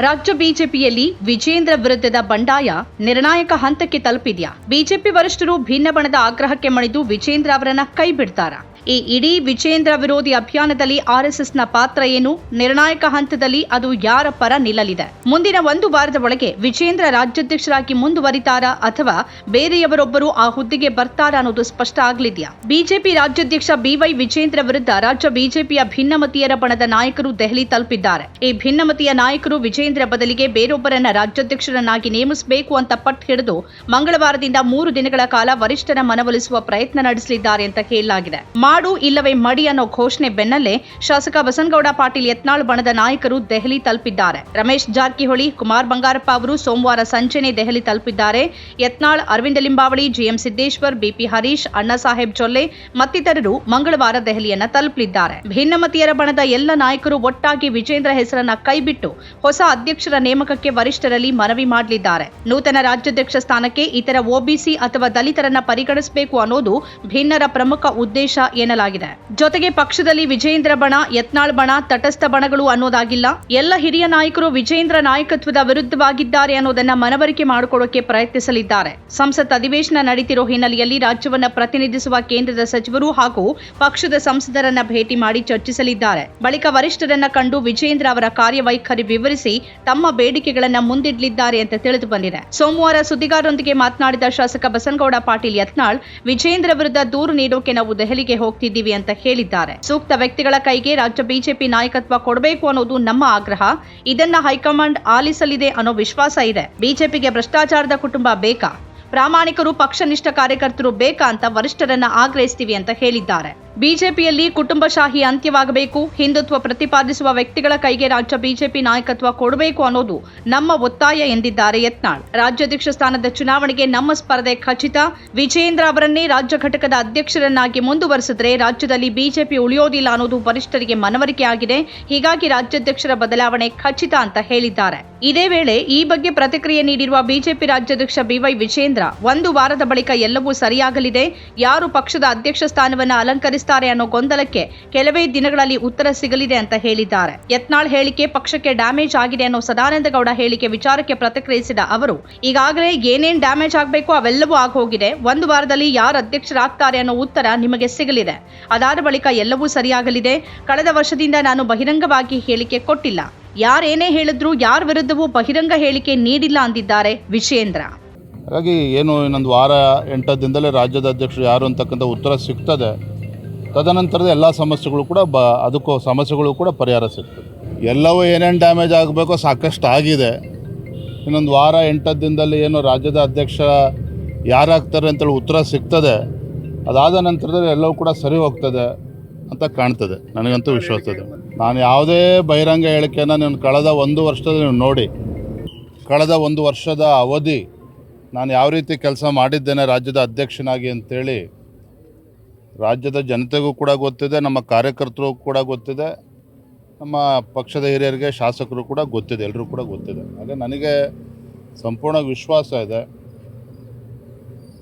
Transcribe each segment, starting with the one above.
ರಾಜ್ಯ ಬಿಜೆಪಿಯಲ್ಲಿ ವಿಜೇಂದ್ರ ವಿರುದ್ಧದ ಬಂಡಾಯ ನಿರ್ಣಾಯಕ ಹಂತಕ್ಕೆ ತಲುಪಿದ್ಯಾ? ಬಿಜೆಪಿ ವರಿಷ್ಠರು ಭಿನ್ನ ಬಣದ ಆಗ್ರಹಕ್ಕೆ ಮಣಿದು ವಿಜೇಂದ್ರ ಅವರನ್ನ ಕೈ ಬಿಡ್ತಾರ? ಈ ಇಡೀ ವಿಜೇಂದ್ರ ವಿರೋಧಿ ಅಭಿಯಾನದಲ್ಲಿ ಆರ್ಎಸ್ಎಸ್ನ ಪಾತ್ರ ಏನು? ನಿರ್ಣಾಯಕ ಹಂತದಲ್ಲಿ ಅದು ಯಾರ ಪರ ನಿಲ್ಲಲಿದೆ? ಮುಂದಿನ ಒಂದು ವಾರದ ಒಳಗೆ ವಿಜೇಂದ್ರ ರಾಜ್ಯಾಧ್ಯಕ್ಷರಾಗಿ ಮುಂದುವರಿತಾರಾ ಅಥವಾ ಬೇರೆಯವರೊಬ್ಬರು ಆ ಹುದ್ದೆಗೆ ಬರ್ತಾರಾ ಅನ್ನೋದು ಸ್ಪಷ್ಟ ಆಗ್ಲಿದ್ಯಾ? ಬಿಜೆಪಿ ರಾಜ್ಯಾಧ್ಯಕ್ಷ ಬಿವೈ ವಿಜೇಂದ್ರ ವಿರುದ್ಧ ರಾಜ್ಯ ಬಿಜೆಪಿಯ ಭಿನ್ನಮತೀಯರ ಬಣದ ನಾಯಕರು ದೆಹಲಿ ತಲುಪಿದ್ದಾರೆ. ಈ ಭಿನ್ನಮತೀಯ ನಾಯಕರು ವಿಜೇಂದ್ರ ಬದಲಿಗೆ ಬೇರೊಬ್ಬರನ್ನ ರಾಜ್ಯಾಧ್ಯಕ್ಷರನ್ನಾಗಿ ನೇಮಿಸಬೇಕು ಅಂತ ಪಟ್ಟು ಹಿಡಿದು ಮಂಗಳವಾರದಿಂದ ಮೂರು ದಿನಗಳ ಕಾಲ ವರಿಷ್ಠರ ಮನವೊಲಿಸುವ ಪ್ರಯತ್ನ ನಡೆಸಲಿದ್ದಾರೆ ಅಂತ ಹೇಳಲಾಗಿದೆ. ಮಾಡು ಇಲ್ಲವೇ ಮಡಿ ಅನ್ನೋ ಘೋಷಣೆ ಬೆನ್ನಲ್ಲೇ ಶಾಸಕ ಬಸನಗೌಡ ಪಾಟೀಲ್ ಯತ್ನಾಳ್ ಬಣದ ನಾಯಕರು ದೆಹಲಿ ತಲುಪಿದ್ದಾರೆ. ರಮೇಶ್ ಜಾರಕಿಹೊಳಿ, ಕುಮಾರ್ ಬಂಗಾರಪ್ಪ ಅವರು ಸೋಮವಾರ ಸಂಜೆನೆ ದೆಹಲಿ ತಲುಪಿದ್ದಾರೆ. ಯತ್ನಾಳ್, ಅರವಿಂದ ಲಿಂಬಾವಳಿ, ಜಿಎಂ ಸಿದ್ದೇಶ್ವರ್, ಬಿಪಿ ಹರೀಶ್, ಅಣ್ಣಾ ಸಾಹೇಬ್ ಜೊಲ್ಲೆ ಮತ್ತಿತರರು ಮಂಗಳವಾರ ದೆಹಲಿಯನ್ನ ತಲುಪಲಿದ್ದಾರೆ. ಭಿನ್ನಮತೀಯರ ಬಣದ ಎಲ್ಲ ನಾಯಕರು ಒಟ್ಟಾಗಿ ವಿಜೇಂದ್ರ ಹೆಸರನ್ನ ಕೈಬಿಟ್ಟು ಹೊಸ ಅಧ್ಯಕ್ಷರ ನೇಮಕಕ್ಕೆ ವರಿಷ್ಠರಲ್ಲಿ ಮನವಿ ಮಾಡಲಿದ್ದಾರೆ. ನೂತನ ರಾಜ್ಯಾಧ್ಯಕ್ಷ ಸ್ಥಾನಕ್ಕೆ ಇತರ ಒಬಿಸಿ ಅಥವಾ ದಲಿತರನ್ನ ಪರಿಗಣಿಸಬೇಕು ಅನ್ನೋದು ಭಿನ್ನರ ಪ್ರಮುಖ ಉದ್ದೇಶ ಎನ್ನಲಾಗಿದೆ. ಜೊತೆಗೆ ಪಕ್ಷದಲ್ಲಿ ವಿಜೇಂದ್ರ ಬಣ, ಯತ್ನಾಳ್ ಬಣ, ತಟಸ್ಥ ಬಣಗಳು ಅನ್ನೋದಾಗಿಲ್ಲ. ಎಲ್ಲ ಹಿರಿಯ ನಾಯಕರು ವಿಜೇಂದ್ರ ನಾಯಕತ್ವದ ವಿರುದ್ಧವಾಗಿದ್ದಾರೆ ಅನ್ನೋದನ್ನ ಮನವರಿಕೆ ಮಾಡಿಕೊಡೋಕೆ ಪ್ರಯತ್ನಿಸಲಿದ್ದಾರೆ. ಸಂಸತ್ ಅಧಿವೇಶನ ನಡೀತಿರೋ ಹಿನ್ನೆಲೆಯಲ್ಲಿ ರಾಜ್ಯವನ್ನ ಪ್ರತಿನಿಧಿಸುವ ಕೇಂದ್ರದ ಸಚಿವರು ಹಾಗೂ ಪಕ್ಷದ ಸಂಸದರನ್ನ ಭೇಟಿ ಮಾಡಿ ಚರ್ಚಿಸಲಿದ್ದಾರೆ. ಬಳಿಕ ವರಿಷ್ಠರನ್ನ ಕಂಡು ವಿಜೇಂದ್ರ ಅವರ ಕಾರ್ಯವೈಖರಿ ವಿವರಿಸಿ ತಮ್ಮ ಬೇಡಿಕೆಗಳನ್ನ ಮುಂದಿಡಲಿದ್ದಾರೆ ಅಂತ ತಿಳಿದು ಬಂದಿದೆ. ಸೋಮವಾರ ಸುದ್ದಿಗಾರರೊಂದಿಗೆ ಮಾತನಾಡಿದ ಶಾಸಕ ಬಸನಗೌಡ ಪಾಟೀಲ್ ಯತ್ನಾಳ್ ವಿಜೇಂದ್ರ ವಿರುದ್ಧ ದೂರು ನೀಡೋಕೆ ನಾವು ದೆಹಲಿಗೆ ಹೋಗ್ತಿದ್ದೀವಿ ಅಂತ ಹೇಳಿದ್ದಾರೆ. ಸೂಕ್ತ ವ್ಯಕ್ತಿಗಳ ಕೈಗೆ ರಾಜ್ಯ ಬಿಜೆಪಿ ನಾಯಕತ್ವ ಕೊಡಬೇಕು ಅನ್ನೋದು ನಮ್ಮ ಆಗ್ರಹ. ಇದನ್ನ ಹೈಕಮಾಂಡ್ ಆಲಿಸಲಿದೆ ಅನ್ನೋ ವಿಶ್ವಾಸ ಇದೆ. ಬಿಜೆಪಿಗೆ ಭ್ರಷ್ಟಾಚಾರದ ಕುಟುಂಬ ಬೇಕಾ? ಪ್ರಾಮಾಣಿಕರು ಪಕ್ಷನಿಷ್ಠ ಕಾರ್ಯಕರ್ತರು ಬೇಕಾ ಅಂತ ವರಿಷ್ಠರನ್ನ ಆಗ್ರಹಿಸ್ತೀವಿ ಅಂತ ಹೇಳಿದ್ದಾರೆ. ಬಿಜೆಪಿಯಲ್ಲಿ ಕುಟುಂಬಶಾಹಿ ಅಂತ್ಯವಾಗಬೇಕು, ಹಿಂದುತ್ವ ಪ್ರತಿಪಾದಿಸುವ ವ್ಯಕ್ತಿಗಳ ಕೈಗೆ ರಾಜ್ಯ ಬಿಜೆಪಿ ನಾಯಕತ್ವ ಕೊಡಬೇಕು ಅನ್ನೋದು ನಮ್ಮ ಒತ್ತಾಯ ಎಂದಿದ್ದಾರೆ ಯತ್ನಾಳ್. ರಾಜ್ಯಾಧ್ಯಕ್ಷ ಸ್ಥಾನದ ಚುನಾವಣೆಗೆ ನಮ್ಮ ಸ್ಪರ್ಧೆ ಖಚಿತ. ವಿಜೇಂದ್ರ ಅವರನ್ನೇ ರಾಜ್ಯ ಘಟಕದ ಅಧ್ಯಕ್ಷರನ್ನಾಗಿ ಮುಂದುವರೆಸಿದ್ರೆ ರಾಜ್ಯದಲ್ಲಿ ಬಿಜೆಪಿ ಉಳಿಯೋದಿಲ್ಲ ಅನ್ನೋದು ವರಿಷ್ಠರಿಗೆ ಮನವರಿಕೆ ಆಗಿದೆ. ಹೀಗಾಗಿ ರಾಜ್ಯಾಧ್ಯಕ್ಷರ ಬದಲಾವಣೆ ಖಚಿತ ಅಂತ ಹೇಳಿದ್ದಾರೆ. ಇದೇ ವೇಳೆ ಈ ಬಗ್ಗೆ ಪ್ರತಿಕ್ರಿಯೆ ನೀಡಿರುವ ಬಿಜೆಪಿ ರಾಜ್ಯಾಧ್ಯಕ್ಷ ಬಿವೈ ವಿಜೇಂದ್ರ ಒಂದು ವಾರದ ಬಳಿಕ ಎಲ್ಲವೂ ಸರಿಯಾಗಲಿದೆ. ಯಾರು ಪಕ್ಷದ ಅಧ್ಯಕ್ಷ ಸ್ಥಾನವನ್ನು ಅಲಂಕರಿಸುತ್ತಾರೆ ಅನ್ನೋ ಗೊಂದಲಕ್ಕೆ ಕೆಲವೇ ದಿನಗಳಲ್ಲಿ ಉತ್ತರ ಸಿಗಲಿದೆ ಅಂತ ಹೇಳಿದ್ದಾರೆ. ಯತ್ನಾಳ್ ಹೇಳಿಕೆ ಪಕ್ಷಕ್ಕೆ ಡ್ಯಾಮೇಜ್ ಆಗಿದೆ ಅನ್ನೋ ಸದಾನಂದ ಗೌಡ ಹೇಳಿಕೆ ವಿಚಾರಕ್ಕೆ ಪ್ರತಿಕ್ರಿಯಿಸಿದ ಅವರು, ಈಗಾಗಲೇ ಏನೇನ್ ಡ್ಯಾಮೇಜ್ ಆಗಬೇಕು ಅವೆಲ್ಲವೂ ಆಗೋಗಿದೆ, ಒಂದು ವಾರದಲ್ಲಿ ಯಾರು ಅಧ್ಯಕ್ಷರಾಗ್ತಾರೆ ಅನ್ನೋ ಉತ್ತರ ನಿಮಗೆ ಸಿಗಲಿದೆ. ಅದಾದ ಬಳಿಕ ಎಲ್ಲವೂ ಸರಿಯಾಗಲಿದೆ. ಕಳೆದ ವರ್ಷದಿಂದ ನಾನು ಬಹಿರಂಗವಾಗಿ ಹೇಳಿಕೆ ಕೊಟ್ಟಿಲ್ಲ. ಯಾರೇನೇ ಹೇಳಿದ್ರು ಯಾರ ವಿರುದ್ಧವೂ ಬಹಿರಂಗ ಹೇಳಿಕೆ ನೀಡಿಲ್ಲ ಅಂದಿದ್ದಾರೆ ವಿಜೇಂದ್ರ ಹಾಗಾಗಿ ಏನು ಇನ್ನೊಂದು ವಾರ ಎಂಟು ದಿನದಲ್ಲೇ ರಾಜ್ಯದ ಅಧ್ಯಕ್ಷರು ಯಾರು ಅಂತಕ್ಕಂಥ ಉತ್ತರ ಸಿಗ್ತದೆ. ತದನಂತರದ ಎಲ್ಲ ಸಮಸ್ಯೆಗಳು ಕೂಡ ಬ, ಅದಕ್ಕೂ ಸಮಸ್ಯೆಗಳು ಕೂಡ ಪರಿಹಾರ ಸಿಗ್ತದೆ. ಎಲ್ಲವೂ ಏನೇನು ಡ್ಯಾಮೇಜ್ ಆಗಬೇಕೋ ಸಾಕಷ್ಟು ಆಗಿದೆ. ಇನ್ನೊಂದು ವಾರ ಎಂಟು ದಿನದಲ್ಲಿ ಏನು ರಾಜ್ಯದ ಅಧ್ಯಕ್ಷ ಯಾರಾಗ್ತಾರೆ ಅಂತೇಳಿ ಉತ್ತರ ಸಿಗ್ತದೆ. ಅದಾದ ನಂತರದಲ್ಲಿ ಎಲ್ಲವೂ ಕೂಡ ಸರಿ ಹೋಗ್ತದೆ ಅಂತ ಕಾಣ್ತದೆ. ನನಗಂತೂ ವಿಶ್ವಾಸ ಇದೆ. ನಾನು ಯಾವುದೇ ಬಹಿರಂಗ ಹೇಳಿಕೆಯನ್ನು ನಾನು ಕಳೆದ ಒಂದು ವರ್ಷದಲ್ಲಿ ನೀವು ನೋಡಿ, ಕಳೆದ ಒಂದು ವರ್ಷದ ಅವಧಿ ನಾನು ಯಾವ ರೀತಿ ಕೆಲಸ ಮಾಡಿದ್ದೇನೆ ರಾಜ್ಯದ ಅಧ್ಯಕ್ಷನಾಗಿ ಅಂತೇಳಿ ರಾಜ್ಯದ ಜನತೆಗೂ ಕೂಡ ಗೊತ್ತಿದೆ, ನಮ್ಮ ಕಾರ್ಯಕರ್ತರು ಕೂಡ ಗೊತ್ತಿದೆ, ನಮ್ಮ ಪಕ್ಷದ ಹಿರಿಯರಿಗೆ ಶಾಸಕರು ಕೂಡ ಗೊತ್ತಿದೆ ಎಲ್ಲರೂ ಕೂಡ ಗೊತ್ತಿದೆ. ಹಾಗೆ ನನಗೆ ಸಂಪೂರ್ಣ ವಿಶ್ವಾಸ ಇದೆ.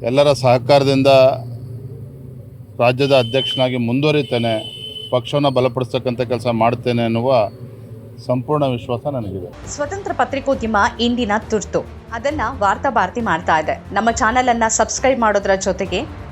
ಎಲ್ಲರ ಸಹಕಾರದಿಂದ ರಾಜ್ಯದ ಅಧ್ಯಕ್ಷನಾಗಿ ಮುಂದುವರಿತೇನೆ, ಪಕ್ಷವನ್ನು ಬಲಪಡಿಸ್ತಕ್ಕಂಥ ಕೆಲಸ ಮಾಡ್ತೇನೆ ಅನ್ನುವ ಸಂಪೂರ್ಣ ವಿಶ್ವಾಸ ನನಗಿದೆ. ಸ್ವತಂತ್ರ ಪತ್ರಿಕೋದ್ಯಮ ಇಂದಿನ ತುರ್ತು. ಅದನ್ನ ವಾರ್ತಾ ಭಾರತಿ ಮಾಡ್ತಾ ಇದೆ. ನಮ್ಮ ಚಾನೆಲ್ ಅನ್ನ ಸಬ್ಸ್ಕ್ರೈಬ್ ಮಾಡೋದ್ರ ಜೊತೆಗೆ